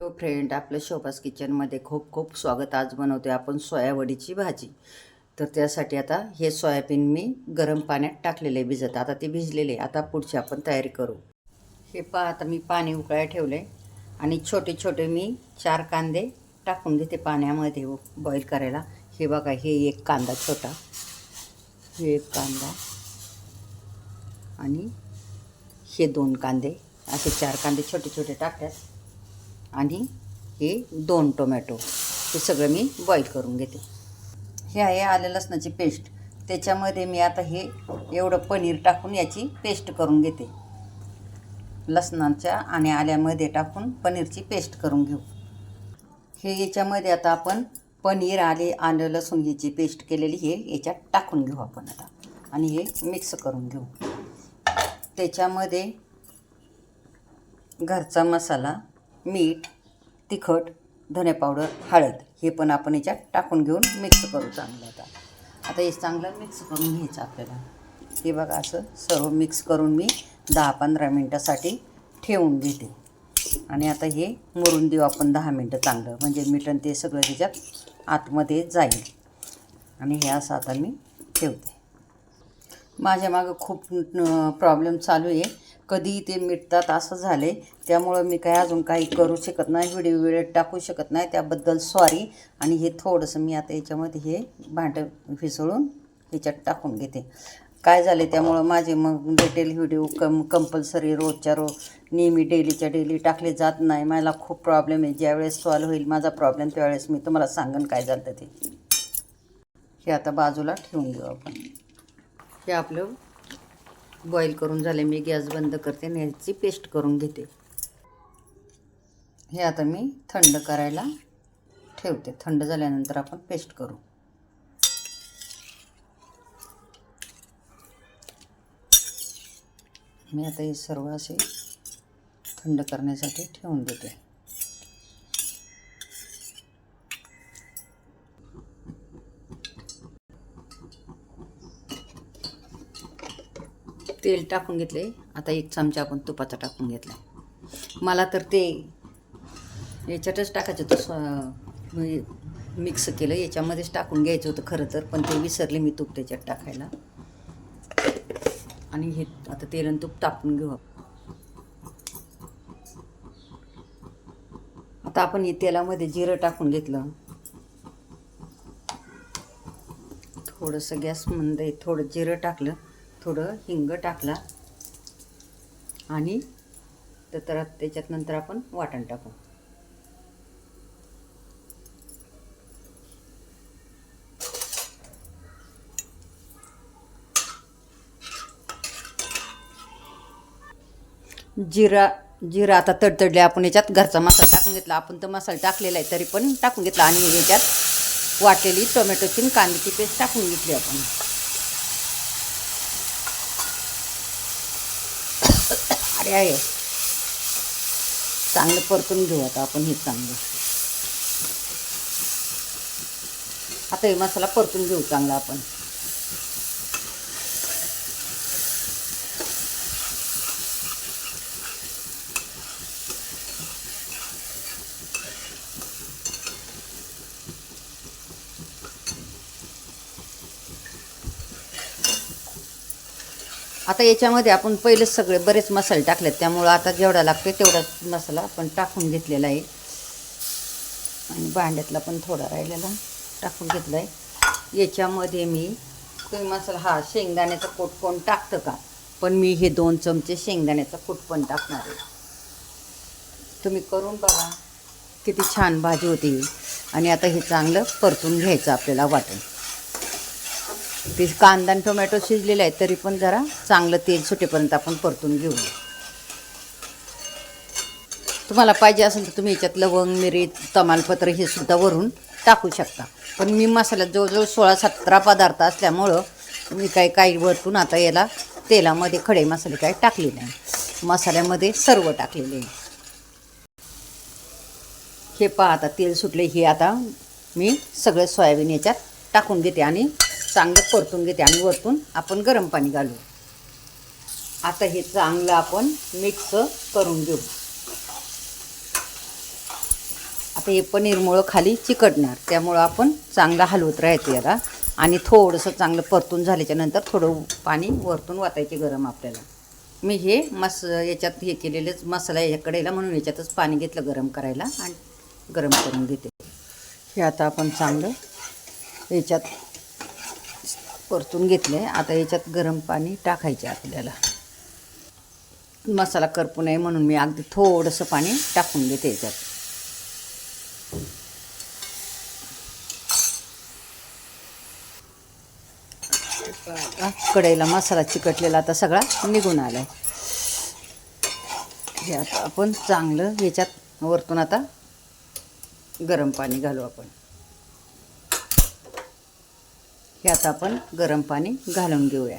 Hello friend आपलं शोभास किचनमध्ये खूप खूप स्वागत आज बनवते आपण सोयावडीची भाजी. तर त्यासाठी आता हे सोयाबीन मी गरम पाण्यात टाकलेले भिजत. आता ते भिजलेले. आता पुढची आपण तयारी करू. हे पहा आता मी पाणी उकळायला ठेवले आणि छोटे छोटे मी चार कांदे टाकून घेते पाण्यामध्ये बॉईल करायला. हे बघा हे एक कांदा छोटा. हे एक कांदा. आणि हे दोन कांदे. असे चार कांदे छोटे छोटे टाकतात आणि हे दोन टोमॅटो हे सगळं मी बॉईल करून घेते. हे आहे आलं लसणाची पेस्ट त्याच्यामध्ये मी आता हे एवढं पनीर टाकून याची पेस्ट करून घेते. लसणाच्या आणि आल्यामध्ये टाकून पनीरची पेस्ट करून घेऊ. हे याच्यामध्ये आता आपण पनीर आले आलं लसूण ह्याची पेस्ट केलेली हे याच्यात टाकून घेऊ आपण आता. आणि हे मिक्स करून घेऊ. त्याच्यामध्ये घरचा मसाला मीठ तिखट धने पावडर हळद हे पण आपण याच्यात टाकून घेऊन मिक्स करू चांगलं आता. आता हे चांगलं मिक्स करून घ्यायचं आपल्याला. हे बघा असं सर्व मिक्स करून मी दहा पंधरा मिनटासाठी ठेवून घेते आणि आता हे मुरून देऊ आपण दहा मिनटं चांगलं. म्हणजे मीठ आणि ते सगळं त्याच्यात आतमध्ये जाईल. आणि हे असं आता मी ठेवते. माझ्या मागं खूप प्रॉब्लेम चालू आहे. कधी ते मिटतात असं झाले त्यामुळं मी काय अजून काही करू शकत नाही व्हिडिओ वेळेत टाकू शकत नाही. त्याबद्दल सॉरी आणि हे थोडंसं मी आता याच्यामध्ये हे भांडं भिसळून ह्याच्यात टाकून घेते. काय झाले त्यामुळं माझे मग डिटेल व्हिडिओ कम कंपल्सरी रोजच्या रोज नेहमी डेलीच्या डेली टाकले जात नाही. मला खूप प्रॉब्लेम आहे. ज्यावेळेस सॉल्व होईल माझा प्रॉब्लेम त्यावेळेस मी तुम्हाला सांगन काय झालं ते. हे आता बाजूला ठेवून घेऊ आपण. हे आपलं बॉईल करून झाले मी गॅस बंद करते आणि याची पेस्ट करून घेते. हे आता मी थंड करायला ठेवते. थंड झाल्यानंतर आपण पेस्ट करू. मी आता हे सर्व असे थंड करण्यासाठी ठेवून देते. तेल टाकून घेतले. आता एक चमचा आपण तुपाचा टाकून घेतला. मला तर ते याच्यातच टाकायचं होतं म्हणजे मिक्स केलं. याच्यामध्येच टाकून घ्यायचं होतं खरं तर पण ते विसरले मी तूप त्याच्यात टाकायला. आणि हे आता तेल आणि तूप टाकून घेऊ आता आपण हे तेलामध्ये जिरं टाकून घेतलं. थोडंसं गॅस मंद आहे थोडं जिरं टाकलं. थोडं हिंग टाकला. आणि तर त्याच्यात नंतर आपण वाटण टाकू. जिरा जिरा आता तडतडले आपण याच्यात. घरचा मसाला टाकून घेतला. आपण तर मसाला टाकलेला आहे तरी पण टाकून घेतला. आणि याच्यात वाटलेली टोमॅटोची कांद्याची पेस्ट टाकून घेतली आपण. हे आहे. चांगलं परतून घेऊ आता आपण हे चांगलं. आता हे मसाला परतून घेऊ चांगला आपण. आता याच्यामध्ये आपण पहिलेच सगळे बरेच मसाले टाकलेत. त्यामुळं आता जेवढा लागतो तेवढा मसाला आपण टाकून घेतलेला आहे. आणि भांड्यातला पण थोडा राहिलेला टाकून घेतला आहे याच्यामध्ये मी तुम्ही मसाला हा शेंगदाण्याचा कोट कोण टाकतं का? पण मी हे दोन चमचे शेंगदाण्याचा कूट पण टाकणार आहे. तुम्ही करून बघा. किती छान भाजी होती. आणि आता हे चांगलं परतून घ्यायचं आपल्याला वाटण. ते कांदा आणि टोमॅटो शिजलेले आहेत तरी पण जरा चांगलं तेल सुटेपर्यंत आपण परतून घेऊ. तुम्हाला पाहिजे असेल तर तुम्ही याच्यात लवंग मिरी तमालपत्र हे सुद्धा वरून टाकू शकता. पण मी मसाल्यात जवळजवळ सोळा सतरा पदार्थ असल्यामुळं मी काही काही वरतून आता याला तेलामध्ये खडे मसाले काही टाकले नाही. मसाल्यामध्ये सर्व टाकलेले आहे. हे पहा आता तेल सुटले हे आता मी सगळं सोयाबीन याच्यात टाकून घेते आणि चांगलं परतून घेते आणि वरतून आपण गरम पाणी घालू. आता हे चांगलं आपण मिक्स करून घेऊ. आता हे पनीरमुळं खाली चिकटणार त्यामुळं आपण चांगलं हलवत राहायचं याला. आणि थोडंसं चांगलं परतून झाल्याच्यानंतर थोडं पाणी वरतून वाटायचे गरम आपल्याला. मी हे मस याच्यात हे केलेलेच मसाला याकडेला म्हणून याच्यातच पाणी घेतलं गरम करायला आणि गरम करून घेते. हे आता आपण चांगलं याच्यात परतून घेतले. आता याच्यात गरम पाणी टाकायचे आपल्याला. मसाला करपू नये म्हणून मी अगदी थोडंसं पाणी टाकून घेते याच्यात. कढईला मसाला चिकटलेला आता सगळा निघून आलाय. हे आता आपण चांगलं याच्यात वरतून आता गरम पाणी घालू आपण. हे आता आपण गरम पाणी घालून घेऊया.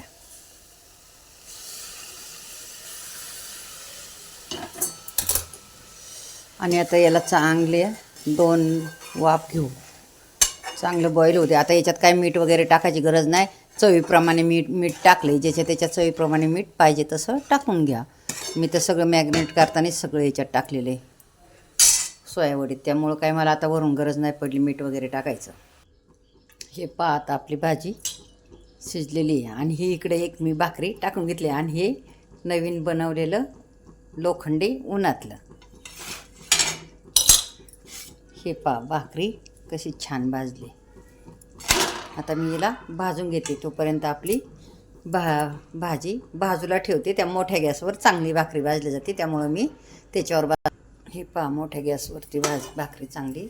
आणि आता याला चांगले दोन वाफ घेऊ. चांगलं बॉईल होते आता याच्यात काय मीठ वगैरे टाकायची गरज नाही. चवीप्रमाणे मीठ मीठ टाकले ज्याच्या त्याच्या चवीप्रमाणे मीठ पाहिजे तसं टाकून घ्या. मी तर सगळं मॅग्नेट करताना सगळं याच्यात टाकलेलं आहे. सोयावडीत त्यामुळं काय मला आता वरून गरज नाही पडली मीठ वगैरे टाकायचं. हे पहा आता आपली भाजी शिजलेली आहे. आणि ही इकडे एक मी भाकरी टाकून घेतली आणि हे नवीन बनवलेलं लोखंडी उन्हातलं. हे पा भाकरी कशी छान भाजली. आता मी हिला भाजून घेते. तोपर्यंत आपली भा भाजी बाजूला ठेवते. त्या मोठ्या गॅसवर चांगली भाकरी भाजली जाते. त्यामुळं मी त्याच्यावर बा हे पा मोठ्या गॅसवरती भाज भाकरी चांगली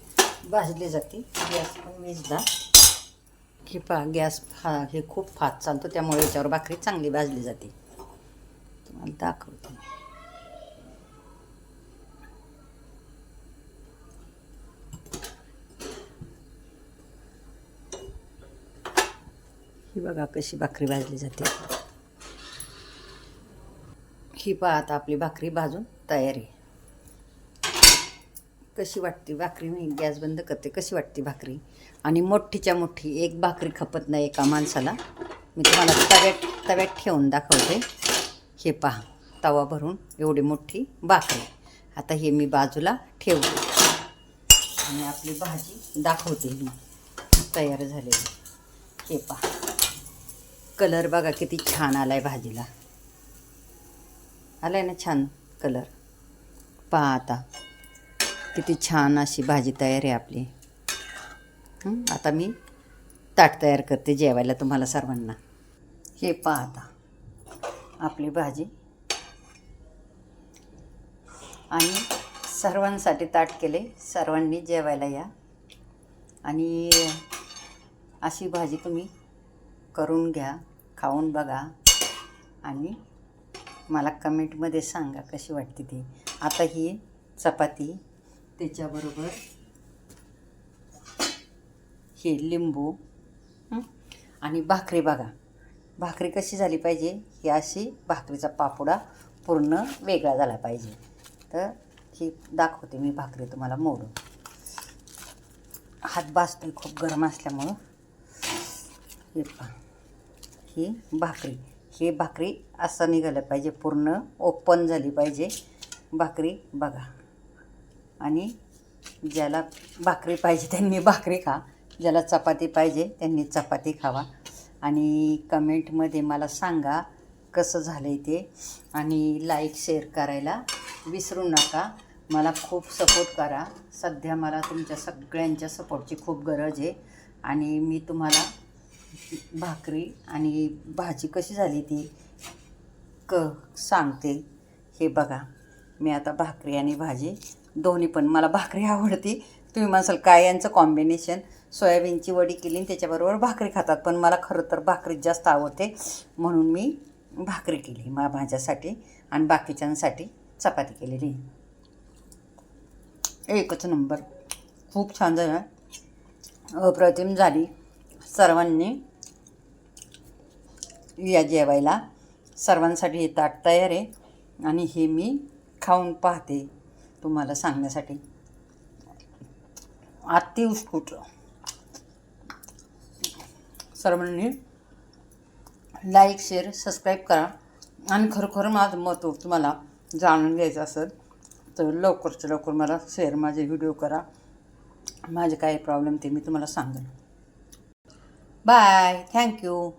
भाजली जाते. गॅस पण विजला की पा गॅस फा हे खूप फास्ट चालतो त्यामुळे याच्यावर भाकरी चांगली भाजली जाते. तुम्हाला दाखवते. ही बघा कशी भाकरी भाजली जाते. ही पहा आता आपली भाकरी भाजून तयारी कशी वाटते? भाकरी मी गॅस बंद करते. कशी वाटते भाकरी? आणि मोठीच्या मोठी एक भाकरी खपत नाही एका माणसाला. मी तुम्हाला तव्यात तव्यात ठेवून दाखवते. हे पहा तवा भरून एवढी मोठी भाकरी. आता हे मी बाजूला ठेवते. आणि आपली भाजी दाखवते मी. तयार झालेली. हे पहा. कलर बघा किती छान आला आहे भाजीला. आला आहे ना छान कलर? पहा आता. किती छान अशी भाजी तयार आहे आपली. आता मी ताट तयार करते जेवायला तुम्हाला सर्वांना. हे पाहता आपली भाजी. आणि सर्वांसाठी ताट केले सर्वांनी जेवायला या. आणि अशी भाजी तुम्ही करून घ्या खाऊन बघा. आणि मला कमेंटमध्ये सांगा कशी वाटते ती. आता ही चपाती त्याच्याबरोबर हे लिंबू आणि भाकरी बघा. भाकरी कशी झाली पाहिजे? ही अशी भाकरीचा पापुडा पूर्ण वेगळा झाला पाहिजे. तर ही दाखवते मी भाकरी तुम्हाला मोडून. हात भाजतोय खूप गरम असल्यामुळं. हे पहा. ही भाकरी. ही भाकरी असं निघालं पाहिजे पूर्ण ओपन झाली पाहिजे. भाकरी बघा. आणि ज्याला भाकरी पाहिजे त्यांनी भाकरी खा. ज्याला चपाती पाहिजे त्यांनी चपाती खावा. आणि कमेंटमध्ये मला सांगा कसं झालं आहे ते. आणि लाईक शेअर करायला विसरू नका. मला खूप सपोर्ट करा. सध्या मला तुमच्या सगळ्यांच्या सपोर्टची खूप गरज आहे. आणि मी तुम्हाला भाकरी आणि भाजी कशी झाली ती क सांगते. हे बघा. मी आता भाकरी आणि भाजी दोन्ही पण मला भाकरी आवडती. तुम्ही म्हणसाल काय यांचं कॉम्बिनेशन सोयाबीनची वडी केली आणि त्याच्याबरोबर भाकरी खातात. पण मला खरं तर भाकरी जास्त आवडते. म्हणून मी भाकरी केली मा माझ्यासाठी आणि बाकीच्यांसाठी चपाती केलेली. एकच नंबर. खूप छान झालं. अप्रतिम झाली. सर्वांनी या जेवायला. सर्वांसाठी हे ताट तयार आहे. आणि हे मी खाऊन पाहते तुम्हाला सांगण्यासाठी. अति उस्फुट सर्वांनी लाईक शेअर सबस्क्राईब करा. आणि खरोखर माझं मत तुम्हाला जाणून घ्यायचं असेल तर लवकरच्या लवकर मला शेअर माझे व्हिडिओ करा. माझे काय प्रॉब्लेम ते मी तुम्हाला सांगेन. Bye thank you